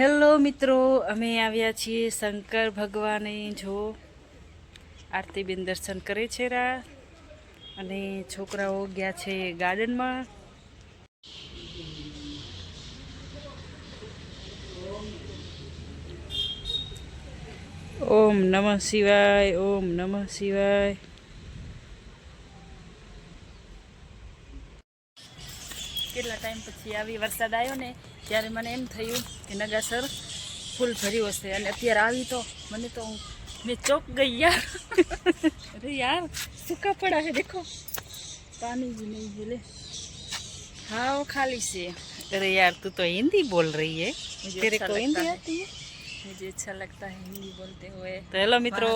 Hello મિત્રો, અમે આવ્યા છીએ શંકર ભગવાને જો આરતીબેન દર્શન કરે છે રા. અને છોકરાઓ ગયા છે ગાર્ડનમાં. ઓમ નમઃ શિવાય, ઓમ નમઃ શિવાય. કેટલા ટાઈમ પછી આવી વરસાદ આવ્યો ને ત્યારે મને એમ થયું કે નગાસર ફૂલ ભર્યું હશે. અને અત્યારે આવી તો મને તો હું મેં ચોક ગઈ યાર. અરે યાર સૂકા પડા હે દેખો. પાણી નહીં બોલે હાવ ખાલી છે. અરે યાર તું તો હિન્દી બોલ રહી હે. તેરે હિન્દી આતી मुझे अच्छा लगता है हिंदी बोलते हुए તો હેલો મિત્રો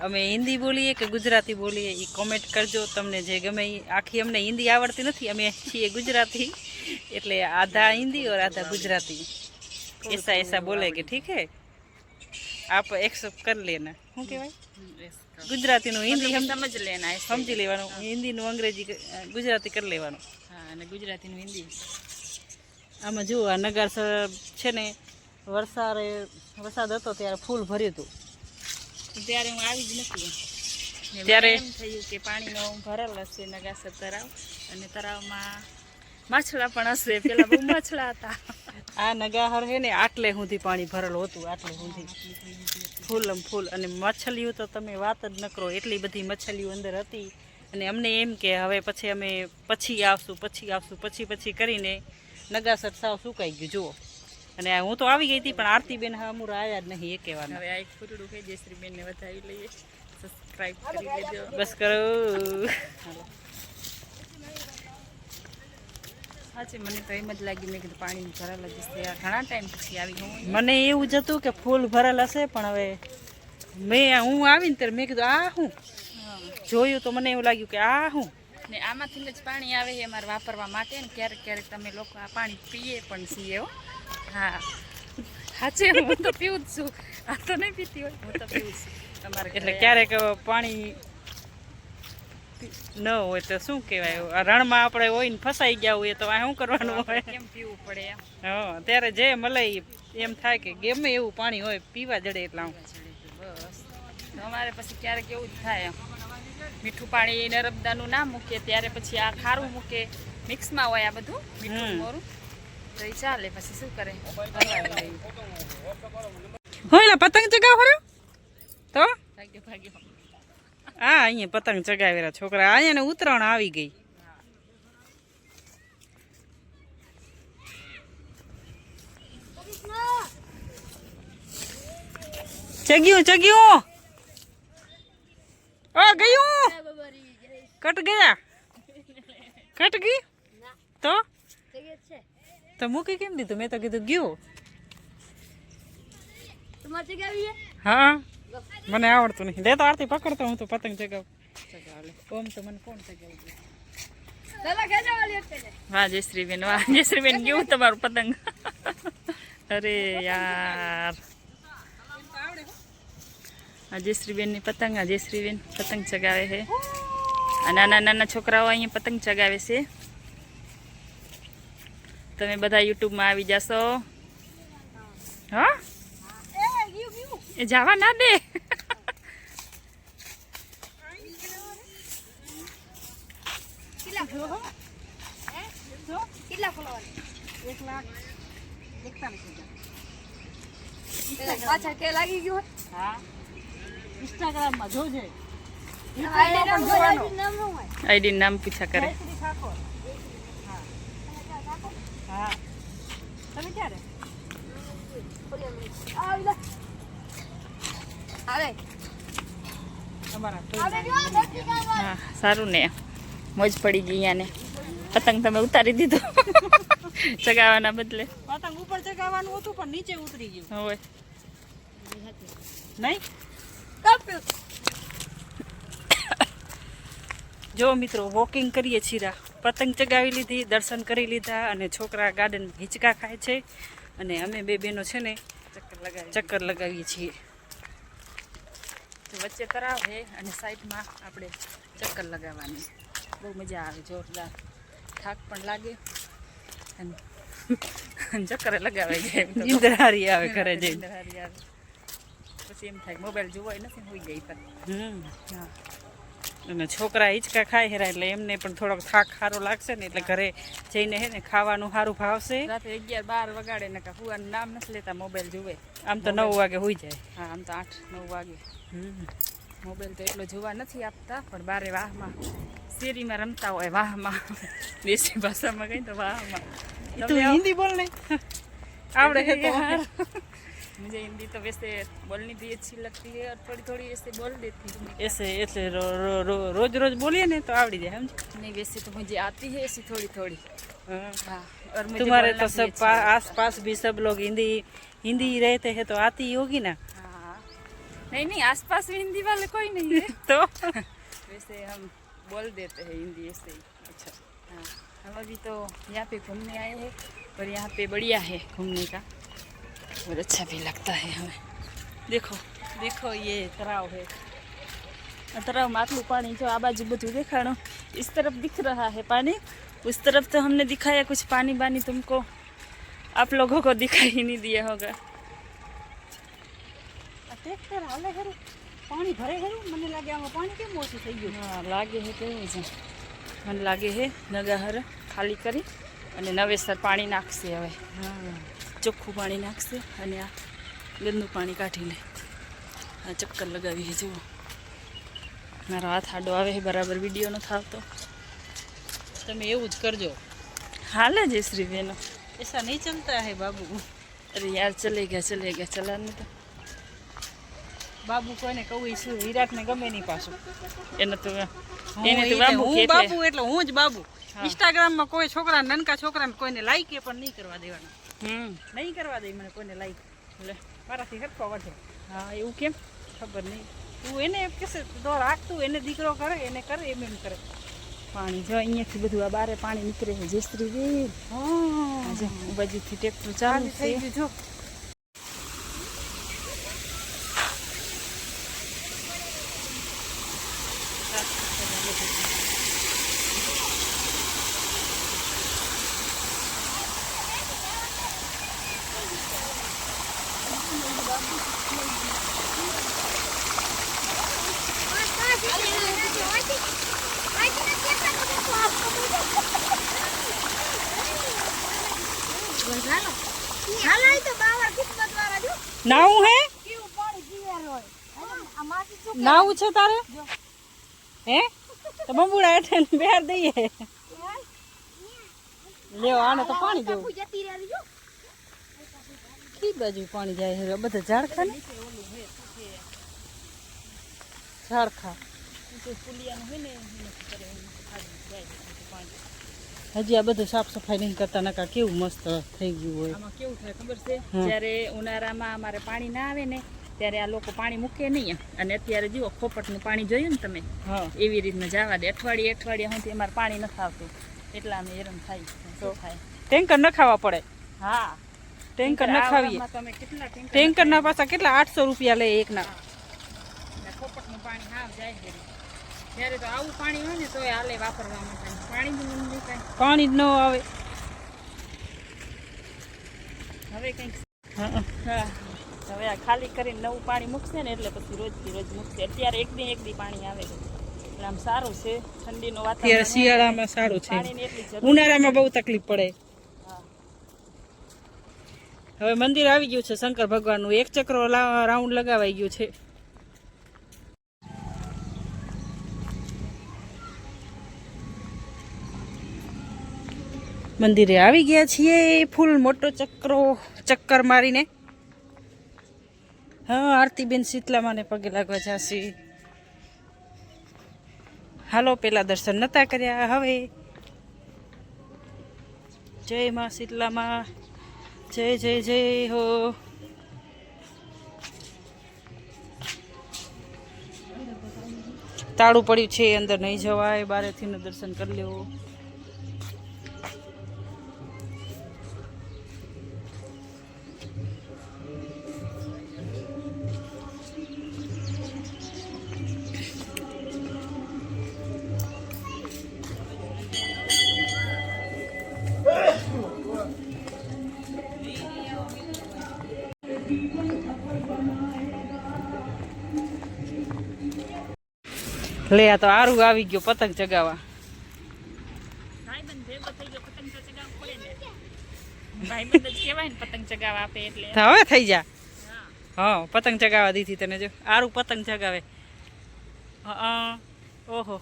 અમે હિન્દી બોલીએ કે ગુજરાતી બોલીએ એ કોમેન્ટ કરજો તમને જે ગમે એ આખી અમને હિન્દી આવડતી નથી અમે છીએ ગુજરાતી એટલે આધા હિન્દી और आधा गुजराती ऐसा ऐसा बोलेगे ठीक है आप एक्सेप्ट कर लेना શું કહેવાય ગુજરાતીનું હિન્દી हिंदी સમ- समझ लेना है સમજી લેવાનું હિન્દીનું અંગ્રેજી ક- ગુજરાતી કરી લેવાનું હા અને ગુજરાતીનું હિન્દી આમાં જુઓ આ નગાર સર છે ને વરસાદે વરસાદ હતો ત્યારે ફૂલ ભર્યું હતું. ત્યારે હું આવી જ નથી ત્યારે- એમ થયું કે પાણીનો ભરેલ હશે નગાસર તળાવ અને તળાવમાં માછલા પણ હશે. પેલા બહુ માછલા હતા. આ નગાહર છે ને આટલે સુધી પાણી ભરેલું હતું આટલે સુધી ફૂલ ફૂલ. અને મછલીઓ તો તમે વાત જ ન કરો એટલી બધી મછલીઓ અંદર હતી. અને અમને એમ કે હવે પછી અમે પછી આવશું પછી આવશું પછી પછી કરીને નગાસર સાવ સુકાઈ ગયું. જુઓ. અને હું તો આવી ગઈ હતી પણ આરતીબેન હું આવ્યા જ નહીં એ કહેવાનું. હવે આ એક ફૂટડું કે જયશ્રીબેનને વધાવી લઈએ. સબસ્ક્રાઇબ કરી લેજો બસ કરો. સાચી મને તો એમ જ લાગ્યું મેં કીધું પાણી ભરેલ જ હશે આ ઘણા ટાઈમ પછી આવી હું. મને એવું જ હતું કે ફૂલ ભરેલ હશે પણ હવે મેં હું આવીને ત્યારે મેં કીધું આ હું. જોયું તો મને એવું લાગ્યું કે આ હું. ને આમાંથી જ પાણી આવે છે અમારે વાપરવા માટે ને ક્યારેક ક્યારેક તમે લોકો આ પાણી પીએ પણ છીએ હો. હા. સાચે હું તો પીવું જ છું. આ તો નહીં પીતી હોય. હું તો પીવું છું. તમારે એટલે ક્યારેક પાણી ન હોય તો શું કહેવાય? રણમાં આપણે હોય ને ફસાઈ ગયા હોય તો આ શું કરવાનું હોય? કેમ પીવું પડે એમ? હા ત્યારે જે મળે એમ થાય કે ગમે એવું પાણી હોય પીવા જડે એટલે બસ. અમારે પછી ક્યારેક એવું જ થાય મીઠું પાણી નર્મદાનું ના મૂકે ત્યારે પછી આ ખારું મૂકે મિક્સમાં હોય આ બધું મીઠું મોરું. તો એ ચાલે પછી શું કરે? હોય પતંગ ચગાવો ખરો? તો? ભાગ્યો ભાગ્યો. હા અહીંયા પતંગ ચગાવેલા છોકરા. અહીંયા ને ઉતરાણ આવી ગઈ. ચગ્યું ચગ્યું. ઓ ગયું? કટ ગયા? કટ ગઈ? તો? તો મૂકી કેમ દીધું મેં તો કીધું ગયું હા મને આવડતું નહીં લે તો આરતી પકડતો હું તો પતંગ ચગાવ ઓમ તો મને કોણ ચગાવી વાહ જયશ્રીબેન વાહ જયશ્રીબેન કેવું તમારું પતંગ અરે યાર આ જયશ્રીબેનની પતંગ આ જયશ્રીબેન પતંગ ચગાવે છે આ નાના નાના છોકરાઓ અહીંયા પતંગ ચગાવે છે તમે બધા યુટ્યુબમાં આવી જશો. હા? એ જવા ના દે. પાછા કે લાગી ગયું હા. ઇન્સ્ટાગ્રામમાં જોજે. નામ શું હોય. આઈડી નામ પૂછા કરે. હા. તમે ક્યારે? હા સારું ને. મોજ પડી ગઈ અહીંયાને પતંગ તમે ઉતારી દીધો. ચગાવવાના બદલે. પતંગ ઉપર ચગાવવાનું હતું પણ નીચે ઉતરી ગયું. હવે. નહીં? જો મિત્રો વોકિંગ કરીએ છીએ પતંગ ચગાવી લીધી દર્શન કરી લીધા અને છોકરા ગાર્ડન હિંચકા ખાય છે. અને અમે બે બહેનો છે ને ચક્કર લગાવી ચક્કર લગાવીએ છીએ. તો વચ્ચે તરાવ છે અને સાઈડમાં આપણે ચક્કર લગાવવાની. બહુ મજા આવે જોરદાર. થાક પણ લાગે. અને ચક્કરે લગાવાઈ જાય નીંદર હારી આવે ઘરે જઈને. નીંદર હારી આવે. પછી એમ થાય મોબાઈલ જોવાય નથી હોઈ જાય પણ. હમ. હા. અને છોકરા હિંચકા ખાય હેરા એટલે એમને પણ થોડોક થાક સારો લાગશે ને એટલે ઘરે જઈને હે ને ખાવાનું સારું ભાવશે. રાતે અગિયાર બાર વગાડે ને હુવાનું નામ નથી લેતા મોબાઈલ જુએ. આમ તો નવ વાગે હોઈ જાય. હા આમ તો આઠ નવ વાગે. મોબાઈલ તો એટલો જોવા નથી આપતા પણ બારે વાહમાં શેરીમાં રમતા હોય વાહમાં. દેશી ભાષામાં કહીએ તો વાહમાં. હિન્દી બોલ ને. આવડે હે તો. यार मुझे हिंदी तो वैसे बोलनी भी अच्छी लगती है और थोड़ी थोड़ी ऐसे बोल देती हूँ ऐसे ऐसे रो, रो, रो, रोज रोज बोलिए ना तो आवड़ी जाए समझे? नहीं वैसे तो मुझे आती है ऐसी थोड़ी थोड़ी। हाँ। हाँ, और मुझे तुम्हारे तो सब आस पास भी सब लोग हिंदी हिंदी रहते हैं तो आती ही होगी ना? हाँ। नहीं नहीं आस पास भी हिंदी वाले कोई नहीं है। तो? वैसे हम बोल देते हैं हिंदी ऐसे ही। अच्छा। हाँ हम अभी तो यहाँ पे घूमने आए हैं और यहाँ पे बढ़िया है घूमने का। और अच्छा भी लगता है हमें देखो देखो ये तलाव है આ તળાવમાં આટલું પાણી જો આ બાજુ બધું દેખાણું इस तरफ दिख रहा है पानी उस तरफ तो हमने दिखाया कुछ पानी बानी तुमको आप लोगों को दिखाई ही नहीं दिया होगा ટ્રેક્ટર હાલે ખરું પાણી ભરે ખરું મને લાગે આમાં પાણી કેમ ઓછું થઈ ગયું હા લાગે છે કેવું છે મને લાગે છે નગાહર ખાલી કરી અને નવેસર પાણી નાખશે હવે હા ચોખ્ખું પાણી નાખશે અને આ ગંદુ પાણી કાઢીને આ ચક્કર લગાવી છે જુઓ મારો હાથ આડો આવે છે બરાબર વિડીયો નથી આવતો તમે એવું જ કરજો હાલે જય શ્રી બહેનો એસા નહીં ચલતા હે બાબુ અરે યાર ચલે ગયા ચલે ગયા ચલા ને તો બાબુ કોને કહું છું વિરાટને ગમે નહીં પાછું એને તો એને તો બાબુ હું બાબુ એટલે હું જ બાબુ ઇન્સ્ટાગ્રામમાં કોઈ છોકરા નનકા છોકરાને કોઈને લાઈક એ પણ નહીં કરવા દેવાના હમ. નહીં કરવા દે મને કોઈને લાઈક એટલે મારાથી હરખો વધે. હા એવું કેમ? ખબર નહીં. તું એને એમ કહેશે તો રાખતું એને દીકરો કરે એને કરે એમ એમ કરે. પાણી જો અહીંયાથી બધું આ બારે પાણી નીકળે છે જય શ્રી વીર આ જો બાજુથી ટ્રેક્ટર ચાલુ ચાલુ થઈ ગયું જો હાલો ઈ તો બાવળ કિસ્મત વાળા જો નાવું હે? કેવું પાણી પીવાનું હોય આ માટી શું નાવું છે તારે? હે? તો બંબુડા હેઠે બેહાર દઈએ. લ્યો આને તો પાણી દેવું જતી રહી જો. કી બાજુ પાણી જાય છે. બધા ઝાડખા ને? ઝાડખા. હજી આ બધું સાફ સફાઈ નહીં કરતા નકા કેવું મસ્ત થઈ ગયું હોય. આમાં કેવું થાય ખબર છે? જ્યારે ઉનાળામાં અમારે પાણી ના આવે ને ત્યારે આ લોકો પાણી મૂકે નહીં અને અત્યારે જુઓ ખોપટનું પાણી જોયું ને તમે? એવી રીતના જવા દે. અઠવાડિયે અઠવાડિયે સુધી અમારે પાણી નથી આવતું એટલા અમે હેરાન થાય. તો થાય? ટેન્કર ન ખાવા પડે. હા. ટેન્કર ન ખાવીએ. તમે કેટલા ટેન્કર ટેન્કરના પાછા કેટલા આઠસો રૂપિયા લે એકના. ખોપટનું પાણી હાવ જાય તો આવું પાણી હોય ને તોય હાલે વાપરવા માટે. પાણી જ નહીં કાંઈ પાણી જ ન આવે. હવે કંઈક હા હા. હવે આ ખાલી કરીને નવું પાણી મૂકશે ને એટલે પછી રોજથી રોજ મૂકશે. અત્યારે એક દી એક દી પાણી આવે એટલે આમ સારું છે. ઠંડીનું નો વાતાવરણ શિયાળામાં સારું છે. ઉનાળામાં બહુ તકલીફ પડે. હા. હવે મંદિર આવી ગયું છે શંકર ભગવાનનું. એક ચક્રો રાઉન્ડ લગાવાઈ ગયું છે. મંદિરે આવી ગયા છીએ. ફૂલ મોટો ચક્રો, ચક્કર મારીને. હા, આરતીબેન શીતલામાને પગે લાગવા જશે. હાલો, પેલા દર્શન નતા કર્યા. હવે જય માં શીતલામાં. જય જય જય હો. તાળું પડ્યું છે, અંદર નહીં જવાય. બારેથી દર્શન કરી લેવું લે આ તો આરું આવી ગયો પતંગ ચગાવવા. હવે થઈ જા. હા. પતંગ ચગાવવા દીધી તને જો. આરું પતંગ ચગાવે. ઓહો.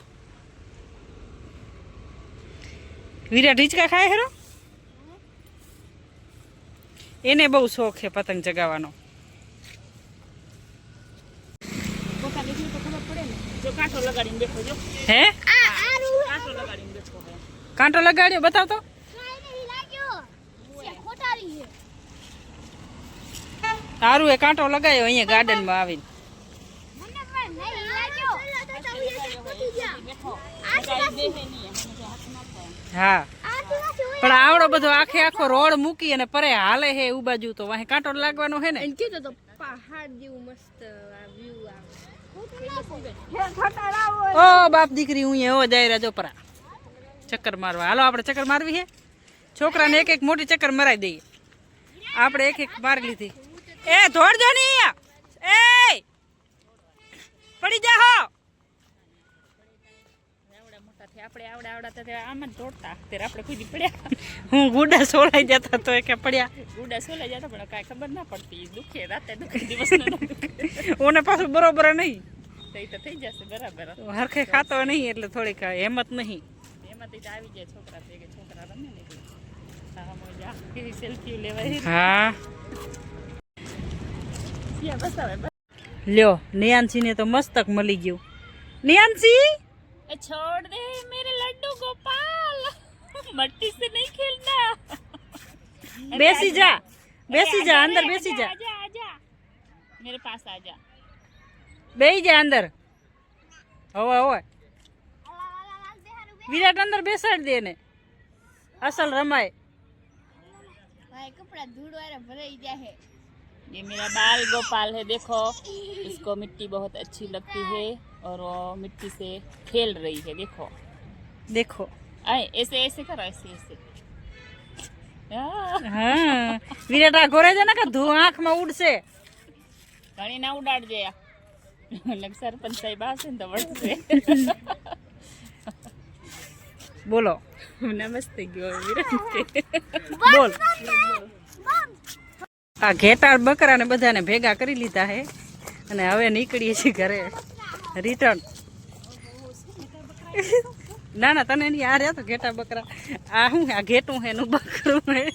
વિરાટ હિંચકા ખાય હેરો એને બહુ શોખ છે પતંગ ચગાવવાનો કોકા દેખ્યું તો ખબર પડે ને જો લગાડીને બેઠો જો. હે? આ લગાડીને બેઠો કાંટો લગાડ્યો બતાવ તો. સારું એ કાંટો લગાયો અહીંયા ગાર્ડનમાં આવીને. મને પણ નહીં લાગ્યો ખોટી ગયા બેઠો આ કાંઈ દેહે નહીં મને તો હાથ ના થાય હા. પણ આવડો બધો આખે આખો રોડ મૂકી અને પરે હાલે હે એવું બાજુ તો વાહે કાંટો લાગવાનો હે ને? કીધું તો પહાડ જેવું મસ્ત વ્યૂ આવે. ઓ, બાપ દીકરી, હું એવો જાય રાજો પરા. ચક્કર મારવા. હાલો, આપણે ચક્કર મારવી હે છોકરાને એક એક મોટી ચક્કર મરાઈ દઈએ. આપણે એક એક મારી લીધી. એ ધોડજો ની એ! પડી જા હો! થયા આપણે આવડા આવડા તો આમ જ દોડતા. ત્યારે આપણે કુદી પડ્યા. હું ગુડા સોળાઈ જતા તો કે પડ્યા. ગુડા સોલા જતા પણ કાંઈ ખબર ના પડતી. દુખે રાતે દુખે દિવસ ઓને પાછું બરોબર નહીં. તો તો થઈ જશે બરાબર. હરખે ખાતો નહીં એટલે થોડીક હેમત નહીં. એમાંથી આવી જાય છોકરા કે છોકરા રમે ને એટલે સેલ્ફી લેવાય. હા. બસ હવે બસ. લ્યો નિયાંશીને તો મસ્તક મળી ગયું. નિયાંશી ए, छोड़ दे मेरे लड्डू गोपाल मट्टी से नहीं खेलना બેસી જા બેસી જા અંદર બેસી જા आजा आजा मेरे पास आजा બેસી જા અંદર હવે હવે વિરાટ અંદર બેસાડી દે ને અસલ રમાય ભાઈ કપડા ધૂળ વાળા ભરાઈ જાય ये मेरा बाल गोपाल है देखो इसको मिट्टी बहुत अच्छी लगती है और वो मिट्टी से खेल रही है देखो દેખો आए ऐसे ऐसे करो ऐसे ऐसे આ, હા વિરાટ આ ઘોરે છે ને કે ધૂ આંખમાં ઉડશે ઘણી ના ઉડાડજે લગ સરપંચ સાહેબ આવશે ને તો વળશે બોલો નમસ્તે ગયો વિરાટ કે બોલ આ ઘેટાળ બકરાને બધાને ભેગા કરી લીધા હે. અને હવે નીકળીએ છીએ ઘરે. રિટર્ન. ના ના, તને નહીં, આ રહ્યા તો ઘેટા બકરા. આ શું આ ઘેટું હે, એનું બકરું હે.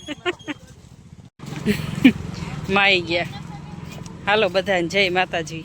માઈ ગયા. હાલો બધાને, જય માતાજી.